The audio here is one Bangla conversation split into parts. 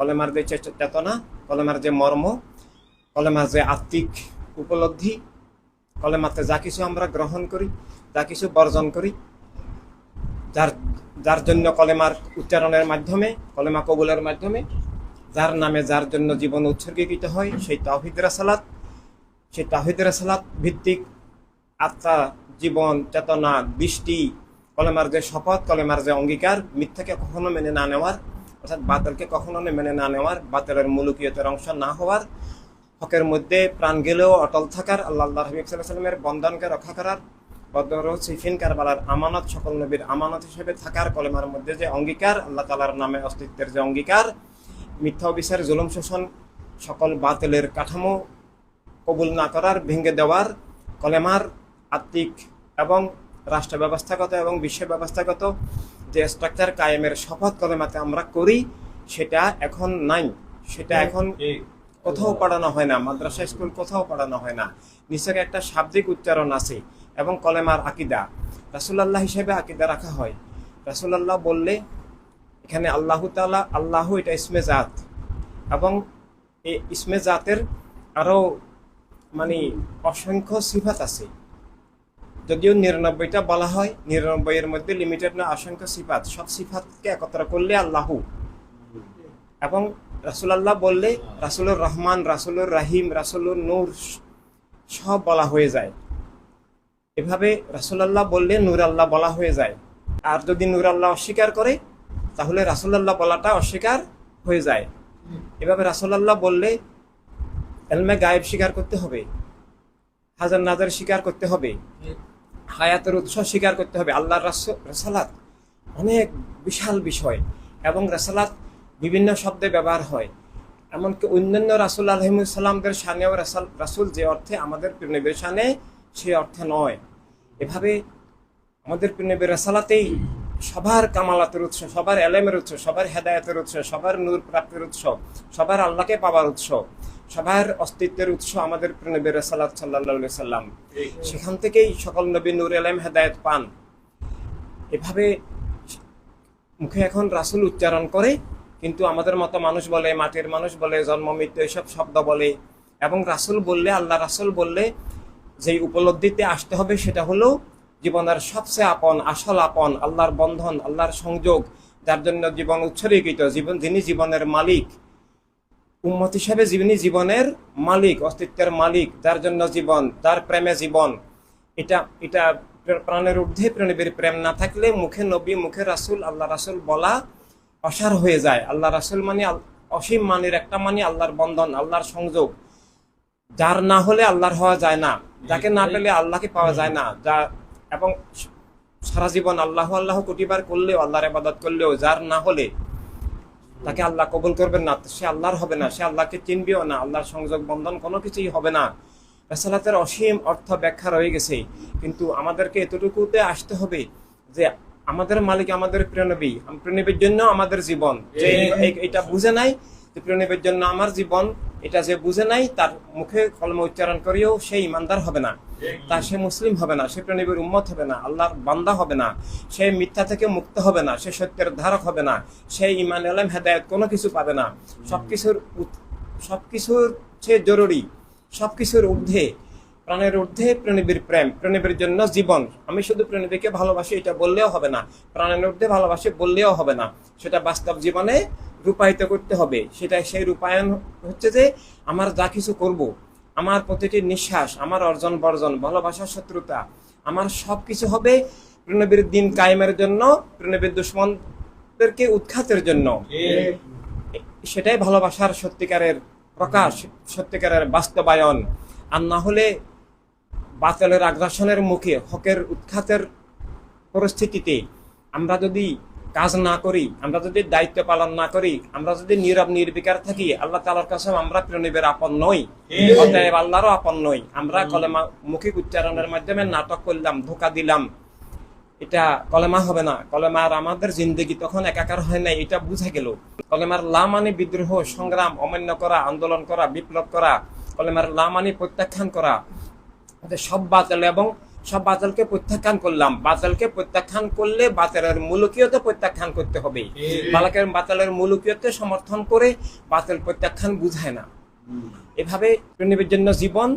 কলেমার যে চেতনা, কলেমার যে মর্ম, কলেমার যে আত্মিক উপলব্ধি কলেমাতে যা কিছু আমরা গ্রহণ করি, যা কিছু বর্জন করি, যার যার জন্য কলেমার উচ্চারণের মাধ্যমে, কলেমা কবুলের মাধ্যমে, যার নামে যার জন্য জীবন উৎসর্গীকৃত হয়, সেই তাহিদ রাসালাত, সেই তাহিদ রাসালাত ভিত্তিক আত্মা, জীবন, চেতনা, দৃষ্টি, কলেমার যে শপথ, কলেমার যে অঙ্গীকার, মিথ্যাকে কখনো মেনে না নেওয়ার অর্থাৎ বাতিলকে কখনো মেনে না নেওয়ার, বাতিলের মুলুকিয়তের অংশ না হওয়ার, হকের মধ্যে প্রাণ গেলেও অটল থাকার, আল্লাহ আল্লাহ হাবিব সাল্লামের বন্ধনকে রক্ষা করার বদর সিফিন কারবালার আমানত, সকল নবীর আমানত হিসেবে থাকার কলেমার মধ্যে যে অঙ্গীকার, আল্লাহ তালার নামে অস্তিত্বের যে অঙ্গীকার, মিথ্যা বিচার, জুলুম শোষণ, সকল বাতিলের কাঠামো কবুল না করার, ভেঙে দেওয়ার কলেমার আত্মিক এবং রাষ্ট্র ব্যবস্থাগত এবং বিশ্ব ব্যবস্থাগত যে স্ট্রাকচার কায়েমের শপথ কলেমাতে আমরা করি সেটা এখন নাই। সেটা এখন কোথাও পড়ানো হয় না মাদ্রাসা স্কুল কোথাও পড়ানো হয় না। নিশ্চয় একটা শাব্দিক উচ্চারণ আছে এবং কলেমার আকিদা। রাসুলাল্লাহ হিসেবে আকিদা রাখা হয়। রাসুলাল্লাহ বললে এখানে আল্লাহ তাআলা আল্লাহ এটা ইসমে জাত। এবং এই ইসমে জাতের আরও মানে অসংখ্য সিফাত আছে। যদিও নিরানব্বইটা বলা হয়, নিরানব্বইয়ের মধ্যে লিমিটেড না, অসংখ্য সিফাত। সব সিফাতকে একত্র করলে আল্লাহু। এবং রাসুলাল্লাহ বললে, রাসুলুর রহমান, রাসুলুর রাহিম, রাসুলুর নূর, সব বলা হয়ে যায়। এভাবে রাসুলাল্লাহ বললে নূর আল্লাহ বলা হয়ে যায়। আর যদি নূর আল্লাহ অস্বীকার করে, তাহলে রাসুলাল্লাহ বলাটা অস্বীকার হয়ে যায়। এভাবে রাসুলাল্লাহ বললে, এলমে গায়েব স্বীকার করতে হবে, হাজার নাজার স্বীকার করতে হবে। হায়াতের উৎস স্বীকার করতে হবে। আল্লাহর রাস- রাসালাত অনেক বিশাল বিষয় এবং রাসালাত বিভিন্ন শব্দে ব্যবহার হয়। এমনকি অন্যান্য রাসুল আলহিমুসাল্লামদের সানেও রাসাল, রাসুল যে অর্থে আমাদের প্রেমের সানে সেই অর্থে নয়। এভাবে আমাদের প্রেমের রাসালাতেই সবার কামালাতের উৎস, সবার এলেমের উৎস, সবার হেদায়তের উৎস, সবার নূর প্রাপ্তির উৎস, সবার আল্লাহকে পাওয়ার উৎস। সবার অস্তিত্বের উৎস আমাদের প্রেমের রাসালাত সাল্লাহ সাল্লাম। সেখান থেকেই সকল নবী নুর এলেম হেদায়ত পান। এভাবে মুখে এখন রাসুল উচ্চারণ করে, কিন্তু আমাদের মতো মানুষ বলে, মাটির মানুষ বলে, জন্ম, মৃত্যু এসব শব্দ বলে। এবং রাসুল বললে, আল্লাহ রাসুল বললে, যেই উপলব্ধিতে আসতে হবে সেটা হলো জীবনের সবচেয়ে আপন, আসল আপন, আল্লাহর বন্ধন, আল্লাহর সংযোগ, যার জন্য জীবন উৎসর্গীকৃত জীবন যিনি জীবনের মালিক। উম্মত হিসাবে যিনি জীবনের মালিক, অস্তিত্বের মালিক, যার জন্য জীবন, যার প্রেমে জীবন, এটা এটা প্রাণের ঊর্ধ্বে প্রেমের প্রেম না থাকলে মুখে নবী, মুখে রাসুল, আল্লাহ রাসুল বলা অসার হয়ে যায়। আল্লাহ রাসুল মানে অসীম মানের একটা মানে আল্লাহর বন্ধন, আল্লাহর সংযোগ। যার না হলে আল্লাহর হওয়া যায় না। যাকে না পেলে আল্লাহকে পাওয়া যায় না। যা, এবং সারা জীবন আল্লাহ আল্লাহ কোটিবার করলেও, আল্লাহর ইবাদত করলেও, যার না হলে তাকে আল্লাহ কবুল করবেন না। সে আল্লাহর হবে না সে আল্লাহকে চিনবেও না আল্লাহর সংযোগ বন্ধন কোনো কিছুই হবে না। রেসালাতের অসীম অর্থ ব্যাখ্যা রয়ে গেছে। কিন্তু আমাদেরকে এতটুকুতে আসতে হবে যে আমাদের মালিক আমাদের প্রেণবী আম- জন্য আমাদের জীবন। যে এটা বুঝে নাই যে প্রিয়নবীর জন্য আমার জীবন এটা যে বুঝে নাই, তার মুখে কলম উচ্চারণ করেও সে ইমানদার হবে না। তা সে মুসলিম হবে না, সে প্রেণীবের উম্মত হবে না, আল্লাহর বান্দা হবে না, সে মিথ্যা থেকে মুক্ত হবে না, সে সত্যের ধারক হবে না, সে ইমান এলাম, হেদায়ত কোনো কিছু পাবে না। সবকিছুর উত- সবকিছুর সে জরুরি সব কিছুর ঊর্ধ্বে, প্রাণের ঊর্ধ্বে প্রেণীবীর প্রেম, প্রেণীবীর জন্য জীবন। আমি শুধু প্রেণীবীকে ভালোবাসি, এটা বললেও হবে না। প্রাণের ঊর্ধ্বে ভালোবাসি, বললেও হবে না। সেটা বাস্তব জীবনে রূপায়িত করতে হবে। সেটা সেই রূপায়ণ হচ্ছে যে, আমার যা কিছু করব, আমার প্রতিটি নিঃশ্বাস, আমার অর্জন বর্জন, ভালোবাসা, শত্রুতা, আমার সব কিছু হবে প্রণবীর দিন কায়েমের জন্য, প্রণবীর দুশ্মনদেরকে উৎখাতের জন্য। সেটাই ভালোবাসার সত্যিকারের প্রকাশ, সত্যিকারের বাস্তবায়ন। আর না হলে বাতিলের আগ্রাসনের মুখে হকের উৎখাতের পরিস্থিতিতে আমরা যদি কাজ না করি আমরা যদি দায়িত্ব পালন না করি আমরা যদি নীরব নির্বিকার থাকি আল্লাহ তালার কাছে আমরা প্রেণীবের আপন নই। অতএব আল্লাহরও আপন নই। আমরা কলেমা মুখিক উচ্চারণের মাধ্যমে নাটক করলাম ধোকা দিলাম। এটা কলেমা হবে না। কলেমার আমাদের জিন্দগি তখন একাকার হয় নাই এটা বুঝা গেল। কলেমার লা মানে বিদ্রোহ সংগ্রাম অমান্য করা আন্দোলন করা বিপ্লব করা কলেমার লা মানে প্রত্যাখ্যান করা সব বাতিল এবং সব বাতিলকে প্রত্যাখ্যান করলাম। বাতিলকে প্রত্যাখ্যান করলে বাতিলের মূলকীয়তে প্রত্যাখ্যান করতে হবে। বালকের বাতিলের মূলকীয়তে সমর্থন করে বাতিল প্রত্যাখ্যান বুঝায় না। এভাবে প্রণীবের জন্য জীবন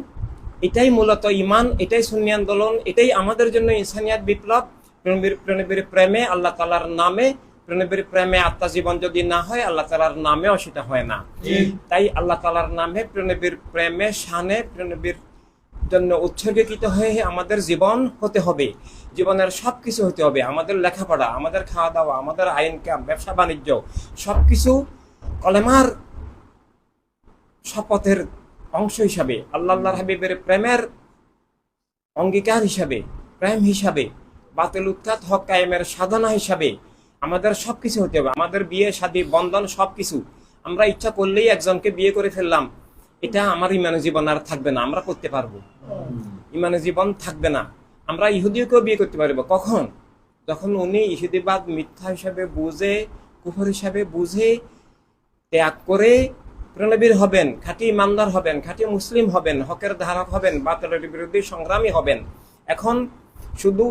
এটাই মূলত ইমান এটাই সুন্নি আন্দোলন এটাই আমাদের জন্য ইনসানিয়াত বিপ্লব। প্রণবীর প্রণবীর প্রেমে আল্লাহ তালার নামে প্রণবীর প্রেমে আত্মা জীবন যদি না হয় আল্লাহ তালার নামেও সেটা হয় না। তাই আল্লাহ তালার নামে প্রণবীর প্রেমে শানে প্রণবীর জন্য উৎসর্গীকৃত হয়ে আমাদের জীবন হতে হবে। জীবনের সব কিছু হতে হবে। আমাদের লেখাপড়া, আমাদের খাওয়া দাওয়া আমাদের আইন কাম, ব্যবসা বাণিজ্য সব কিছু কলেমার শপথের অংশ হিসাবে আল্লাহ হাবিবের প্রেমের অঙ্গীকার হিসাবে, প্রেম হিসাবে, বাতিল উৎখাত হক কায়েমের সাধনা হিসাবে আমাদের সব কিছু হতে হবে। আমাদের বিয়ে, শাদী, বন্ধন সবকিছু আমরা ইচ্ছা করলেই একজনকে বিয়ে করে ফেললাম। এটা আমার ইমানে জীবন আর থাকবে না, আমরা করতে পারব। ইমানে জীবন থাকবে না। আমরা ইহুদিকেও বিয়ে করতে পারব। কখন? যখন উনি ইহুদিবাদ মিথ্যা হিসাবে বুঝে, কুফর হিসাবে বুঝে, ত্যাগ করে প্রণবীর হবেন, খাঁটি ইমানদার হবেন, খাঁটি মুসলিম হবেন, হকের ধারক হবেন, বাতিলের বিরুদ্ধে সংগ্রামী হবেন। এখন শুধু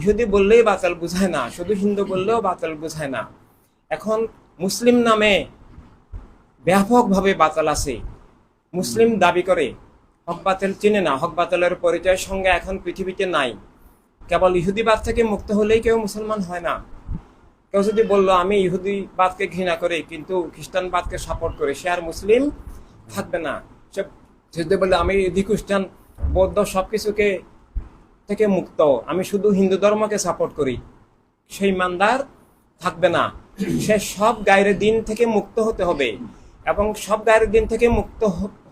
ইহুদি বললেই বাতিল বুঝায় না, শুধু হিন্দু বললেও বাতাল বুঝায় না। এখন মুসলিম নামে ব্যাপকভাবে বাতাল আছে। মুসলিম দাবি করে হক বাতিল চিনে না হক বাতিলের পরিচয়ের সঙ্গে এখন পৃথিবীতে নাই। কেবল ইহুদিবাদ থেকে মুক্ত হলেই কেউ মুসলমান হয় না। কেউ যদি বলল আমি ইহুদিবাদকে ঘৃণা করি কিন্তু খ্রিস্টানবাদকে সাপোর্ট করি সে আর মুসলিম থাকবে না। সে যদি বলল আমি ইহুদি খ্রিস্টান বৌদ্ধ সব কিছুকে থেকে মুক্ত আমি শুধু হিন্দু ধর্মকে সাপোর্ট করি সেই মান্দার থাকবে না। সে সব গায়ের দিন থেকে মুক্ত হতে হবে। এবং সব গায়ের দিন থেকে মুক্ত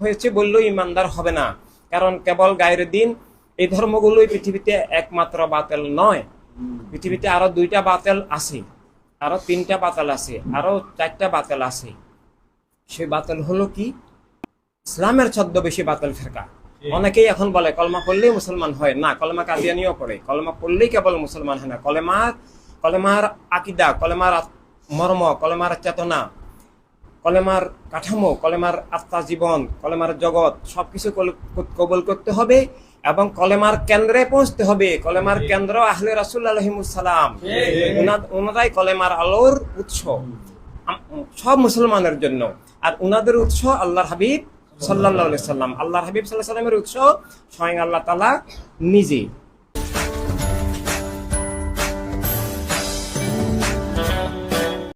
হয়েছে বললেও ইমানদার হবে না। কারণ কেবল গায়ের দিন এই ধর্মগুলোই পৃথিবীতে একমাত্র বাতেল নয়। পৃথিবীতে আরও দুইটা বাতিল আছে আরও তিনটা বাতাল আছে আরও চারটা বাতিল আছে। সেই বাতিল হলো কি? ইসলামের ছদ্মবেশী বাতিল ফেরকা। অনেকেই এখন বলে কলমা পড়লেই মুসলমান হয়। না কলমা কাদিয়ানিও পড়ে। কলমা পড়লেই কেবল মুসলমান হয় না। কলেমার কলেমার আকিদা কলেমার মর্ম কলেমার চেতনা কলেমার কাঠামো, কলেমার আত্মা জীবন, কলেমার জগৎ, সবকিছু কল- কবুল করতে হবে এবং কলেমার কেন্দ্রে পৌঁছতে হবে। কলেমার কেন্দ্র আহলে রাসুল আলহিমুসালাম ওনারাই কলেমার আলোর উৎস। সব মুসলমানের জন্য। আর উনাদের উৎস আল্লাহর হাবিব সাল্লাহ সাল্লাম। আল্লাহর হাবিব সাল্লাহ সাল্লামের উৎস স্বয়ং আল্লাহ তালা নিজে।